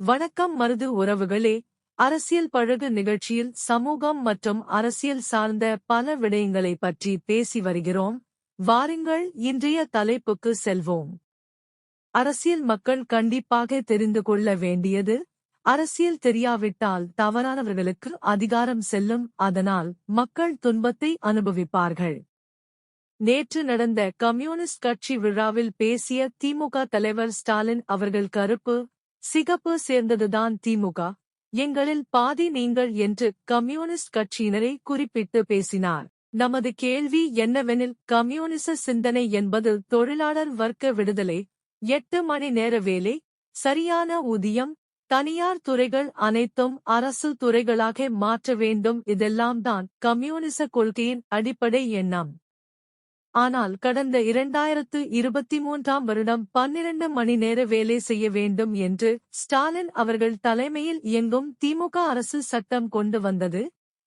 வணக்கம் மருது உறவுகளே. அரசியல் பழகு நிகழ்ச்சியில் சமூகம் மற்றும் அரசியல் சார்ந்த பல விடயங்களை பற்றி பேசி வருகிறோம். வாருங்கள் இன்றைய தலைப்புக்கு செல்வோம். அரசியல் மக்கள் கண்டிப்பாக தெரிந்து கொள்ள வேண்டியது. அரசியல் தெரியாவிட்டால் தவறானவர்களுக்கு அதிகாரம் செல்லும். அதனால் மக்கள் துன்பத்தை அனுபவிப்பார்கள். நேற்று நடந்த கம்யூனிஸ்ட் கட்சி விழாவில் பேசிய திமுக தலைவர் ஸ்டாலின் அவர்கள் கருப்பு சிகப்பு சேர்ந்ததுதான் திமுக. எங்களில் பாதி நீங்கள் என்று கம்யூனிஸ்ட் கட்சியினரை குறிப்பிட்டு பேசினார். நமது கேள்வி என்னவெனில் கம்யூனிச சிந்தனை என்பது தொழிலாளர் வர்க்க விடுதலை. எட்டு மணி நேர வேலை சரியான ஊதியம் தனியார் துறைகள் அனைத்தும் அரசு துறைகளாக மாற்ற வேண்டும். இதெல்லாம் தான் கம்யூனிச கொள்கையின் அடிப்படை எண்ணம். ஆனால் கடந்த இரண்டாயிரத்து இருபத்தி மூன்றாம் வருடம் பன்னிரண்டு மணி நேர வேலை செய்ய வேண்டும் என்று ஸ்டாலின் அவர்கள் தலைமையில் இயங்கும் திமுக அரசு சட்டம் கொண்டு வந்தது.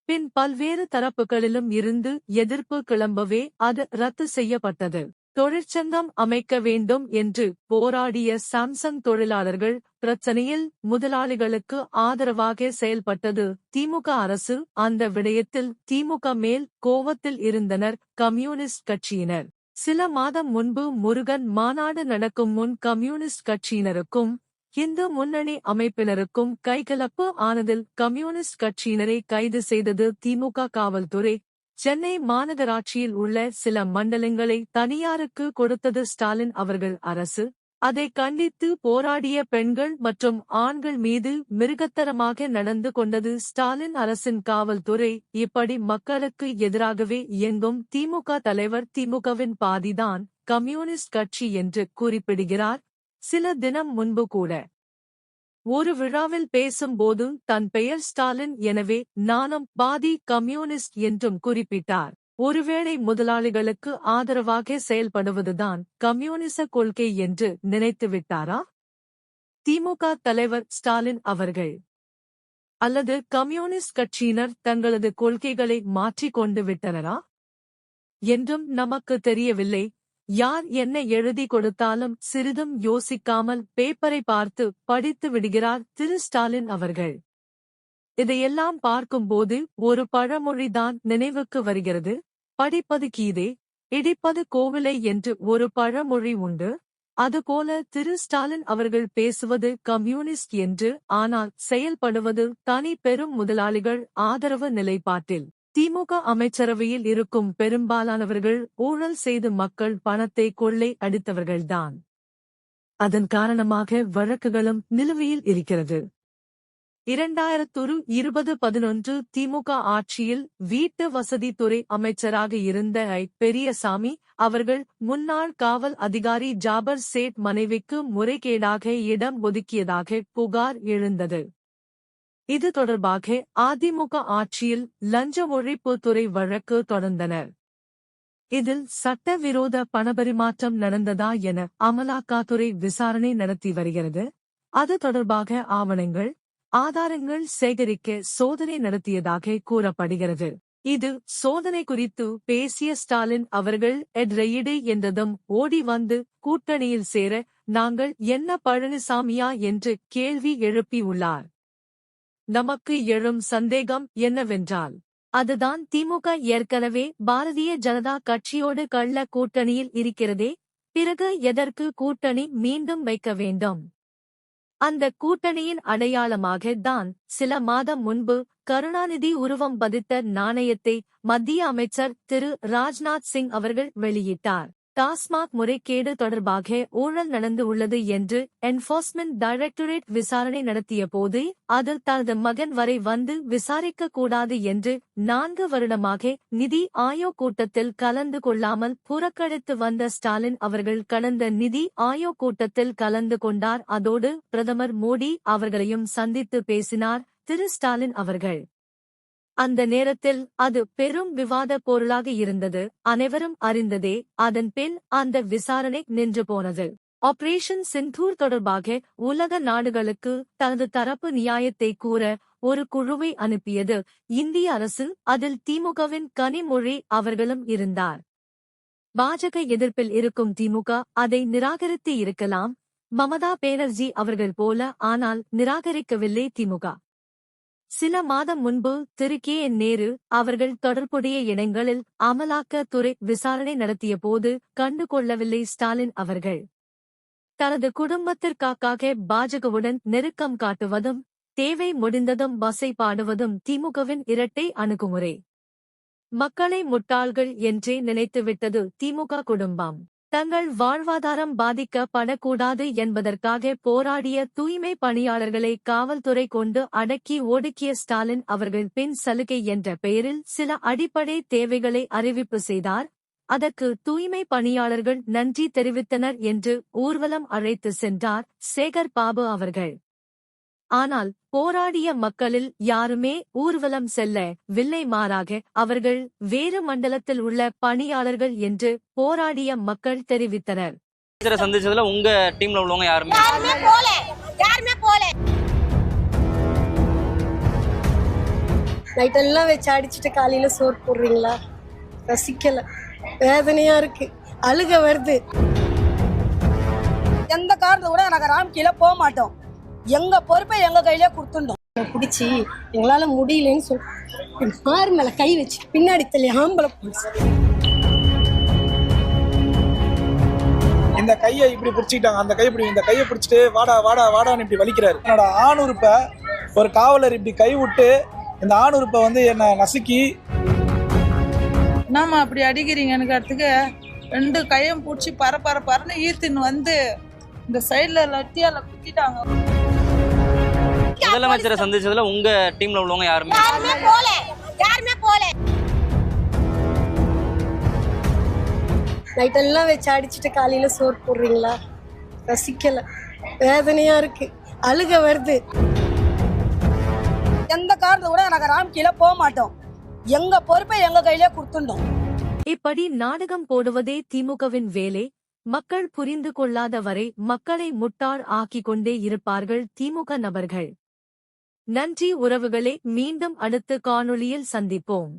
பின் பல்வேறு தரப்புகளிலும் இருந்து எதிர்ப்பு கிளம்பவே அது ரத்து செய்யப்பட்டது. தொழிற்சங்கம் அமைக்க வேண்டும் என்று போராடிய சாம்சங் தொழிலாளர்கள் பிரச்சனையில் முதலாளிகளுக்கு ஆதரவாக செயல்பட்டது. திமுக அரசு அந்த விடயத்தில் திமுக மேல் கோவத்தில் இருந்தனர். கம்யூனிஸ்ட் கட்சியினர். சில மாதம் முன்பு முருகன் மாநாடு நடக்கும் முன் கம்யூனிஸ்ட் கட்சியினருக்கும் இந்து முன்னணி அமைப்பினருக்கும் கைகலப்பு ஆனதில் கம்யூனிஸ்ட் கட்சியினரை கைது செய்தது திமுக காவல்துறை. சென்னை மாநகராட்சியில் உள்ள சில மண்டலங்களை தனியாருக்கு கொடுத்தது ஸ்டாலின் அவர்கள் அரசு. அதை கண்டித்து போராடிய பெண்கள் மற்றும் ஆண்கள் மீது மிருகத்தரமாக நடந்து கொண்டது ஸ்டாலின் அரசின் காவல்துறை. இப்படி மக்களுக்கு எதிராகவே இயங்கும் திமுக தலைவர் திமுகவின் பாதிதான் கம்யூனிஸ்ட் கட்சி என்று குறிப்பிடுகிறார். சில தினம் முன்பு கூட ஒரு விழாவில் பேசும்போது தன் பெயர் ஸ்டாலின் எனவே நானும் பாதி கம்யூனிஸ்ட் என்றும் குறிப்பிட்டார். ஒருவேளை முதலாளிகளுக்கு ஆதரவாக செயல்படுவதுதான் கம்யூனிச கொள்கை என்று நினைத்துவிட்டாரா திமுக தலைவர் ஸ்டாலின் அவர்கள். அல்லது கம்யூனிஸ்ட் கட்சியினர் தங்களது கொள்கைகளை மாற்றிக் கொண்டு விட்டனரா? என்றும் நமக்கு தெரியவில்லை. யார் என்ன எழுதி கொடுத்தாலும் சிறிதும் யோசிக்காமல் பேப்பரை பார்த்து படித்து விடுகிறார் திரு ஸ்டாலின் அவர்கள். இதையெல்லாம் பார்க்கும்போது ஒரு பழமொழிதான் நினைவுக்கு வருகிறது. படிப்பது கீதே இடிப்பது கோவிலை என்று ஒரு பழமொழி உண்டு. அதுபோல திரு ஸ்டாலின் அவர்கள் பேசுவது கம்யூனிஸ்ட் என்று ஆனால் செயல்படுவது தனி பெரும் முதலாளிகள் ஆதரவு நிலைப்பாட்டில். திமுக அமைச்சரவையில் இருக்கும் பெரும்பாலானவர்கள் ஊழல் செய்து மக்கள் பணத்தை கொள்ளை அடித்தவர்கள்தான். அதன் காரணமாக வழக்குகளும் நிலுவையில் இருக்கிறது. இரண்டாயிரத்தொரு இருபது பதினொன்று திமுக ஆட்சியில் வீட்டு வசதித்துறை அமைச்சராக இருந்த ஐ. பெரியசாமி அவர்கள் முன்னாள் காவல் அதிகாரி ஜாபர் சேட் மனைவிக்கு முறைகேடாக இடம் ஒதுக்கியதாக புகார் எழுந்தது. இது தொடர்பாக அதிமுக ஆட்சியில் லஞ்ச ஒழிப்புத்துறை வழக்கு தொடர்ந்தனர். இதில் சட்டவிரோத பணபரிமாற்றம் நடந்ததா என அமலாக்கத்துறை விசாரணை நடத்தி வருகிறது. அது தொடர்பாக ஆவணங்கள் ஆதாரங்கள் சேகரிக்க சோதனை நடத்தியதாக கூறப்படுகிறது. இது சோதனை குறித்து பேசிய ஸ்டாலின் அவர்கள் எட்ரெயிடு என்றதும் ஓடி வந்து கூட்டணியில் சேர நாங்கள் என்ன பழனிசாமியா? என்று கேள்வி எழுப்பியுள்ளார் நமக்கு எழும் சந்தேகம் என்னவென்றால் அதுதான் திமுக ஏற்கனவே பாரதிய ஜனதா கட்சியோடு கள்ள கூட்டணியில் இருக்கிறதே பிறகு எதற்கு கூட்டணி மீண்டும் வைக்க வேண்டும்? அந்த கூட்டணியின் அடையாளமாக தான் சில மாதம் முன்பு கருணாநிதி உருவம் பதித்த நாணயத்தை மத்திய அமைச்சர் திரு. ராஜ்நாத் சிங் அவர்கள் வெளியிட்டார். டாஸ்மாக் முறைகேடு தொடர்பாக ஊழல் நடந்து உள்ளது என்று என்போர்ஸ்மெண்ட் டைரக்டரேட் விசாரணை நடத்திய போது அதில் தனது மகன் வரை வந்து விசாரிக்க கூடாது என்று நான்கு வருடமாக நிதி ஆயோக் கூட்டத்தில் கலந்து கொள்ளாமல் புறக்கணித்து வந்த ஸ்டாலின் அவர்கள் கடந்த நிதி ஆயோக் கூட்டத்தில் கலந்து கொண்டார். அதோடு பிரதமர் மோடி அவர்களையும் சந்தித்து பேசினார் திரு ஸ்டாலின் அவர்கள். அந்த நேரத்தில் அது பெரும் விவாத பொருளாக இருந்தது. அனைவரும் அறிந்ததே அதன் பின் அந்த விசாரணை நின்று போனது. ஆபரேஷன் சிந்தூர் தொடர்பாக உலக நாடுகளுக்கு தனது தரப்பு நியாயத்தை கூற ஒரு குழுவை அனுப்பியது. இந்திய அரசு அதில் திமுகவின் கனிமொழி அவர்களும் இருந்தார். பாஜக எதிர்ப்பில் இருக்கும் திமுக அதை நிராகரித்து இருக்கலாம். மமதா பேனர்ஜி அவர்கள் போல ஆனால் நிராகரிக்கவில்லை திமுக. சில மாதம் முன்பு திரு கே என் நேரு அவர்கள் தொடர்புடைய இடங்களில் அமலாக்க துறை விசாரணை நடத்திய போது கண்டுகொள்ளவில்லை ஸ்டாலின் அவர்கள். தனது குடும்பத்திற்காக பாஜகவுடன் நெருக்கம் காட்டுவதும் தேவை முடிந்ததும் பஸ்ஸை பாடுவதும் திமுகவின் இரட்டை அணுகுமுறை. மக்களை முட்டாள்கள் என்றே நினைத்துவிட்டது திமுக குடும்பம். தங்கள் வாழ்வாதாரம் பாதிக்கப்படக்கூடாது என்பதற்காக போராடிய தூய்மை பணியாளர்களை காவல்துறை கொண்டு அடக்கி ஒடுக்கிய ஸ்டாலின் அவர்கள் பின் சலுகை என்ற பெயரில் சில அடிப்படை தேவைகளை அறிவிப்பு செய்தார். அதற்கு தூய்மை பணியாளர்கள் நன்றி தெரிவித்தனர் என்று ஊர்வலம் அழைத்து சென்றார் சேகர் பாபு அவர்கள். ஆனால் போராடிய மக்களில் யாருமே ஊர்வலம் செல்ல வில்லை மாறாக அவர்கள் வேறு மண்டலத்தில் உள்ள பணியாளர்கள் என்று போராடிய மக்கள் தெரிவித்தனர். சந்திச்சதுல உங்க டீம்ல உள்ளவங்க யாருமே? யாருமே போல. யாருமே போல. நைட்டெல்லாம் வச்சு அடிச்சுட்டு காலையில சோறு போடுறீங்களா? ரசிக்கல. வேதனையா இருக்கு. அழுக வருது. எந்த காரணத்தை கூட நாங்க ராம் கீழே போக மாட்டோம். எங்க பொறுப்பை எங்க கையிலே கொடுத்துட்டோம். பிடிச்சி எங்களால முடியலன்னு சொல்லி மாறு மேல கை வச்சு பின்னாடி தள்ளி ஆம்பளை போலீஸ். இந்த கையை இப்படி பிடிச்சிக்கிட்டாங்க. அந்த கையை இப்படி இந்த கையை பிடிச்சிட்டு வாடா வாடா வாடான்னு இப்படி வலிக்கிறாரு. என்னோட ஆணுறுப்பை ஒரு காவலர் இப்படி கை விட்டு இந்த ஆணுறுப்பை வந்து என்னை நசுக்கி என்னம்மா அப்படி அடிக்கிறீங்கன்னுக்கிறதுக்கு ரெண்டு கையும் பிடிச்சி பர பர பரன்னு ஈர்த்துன்னு வந்து இந்த சைடில் லட்டியால குத்திட்டாங்க. முதலமைச்சரை சந்திச்சதுல உங்க டீம்ல உள்ளவங்க யாருமே யாருமே போல. யாருமே போல. நைட்டெல்லாம் வச்சு அடிச்சுட்டு காலையில சோறு போடுறீங்களா? ரசிக்கல. வேதனையா இருக்கு. அழுக வருது. எந்த காரணத்தை கூட நாங்க ராம் கீழே போக மாட்டோம். எங்க பொறுப்பை எங்க கையிலே கொடுத்துட்டோம். இப்படி நாடகம் போடுவதே திமுகவின் வேலை. மக்கள் புரிந்து கொள்ளாத வரை மக்களை முட்டாள் ஆக்கிக் கொண்டே இருப்பார்கள் திமுக நபர்கள். நன்றி உறவுகளை மீண்டும் அடுத்த காணொளியில் சந்திப்போம்.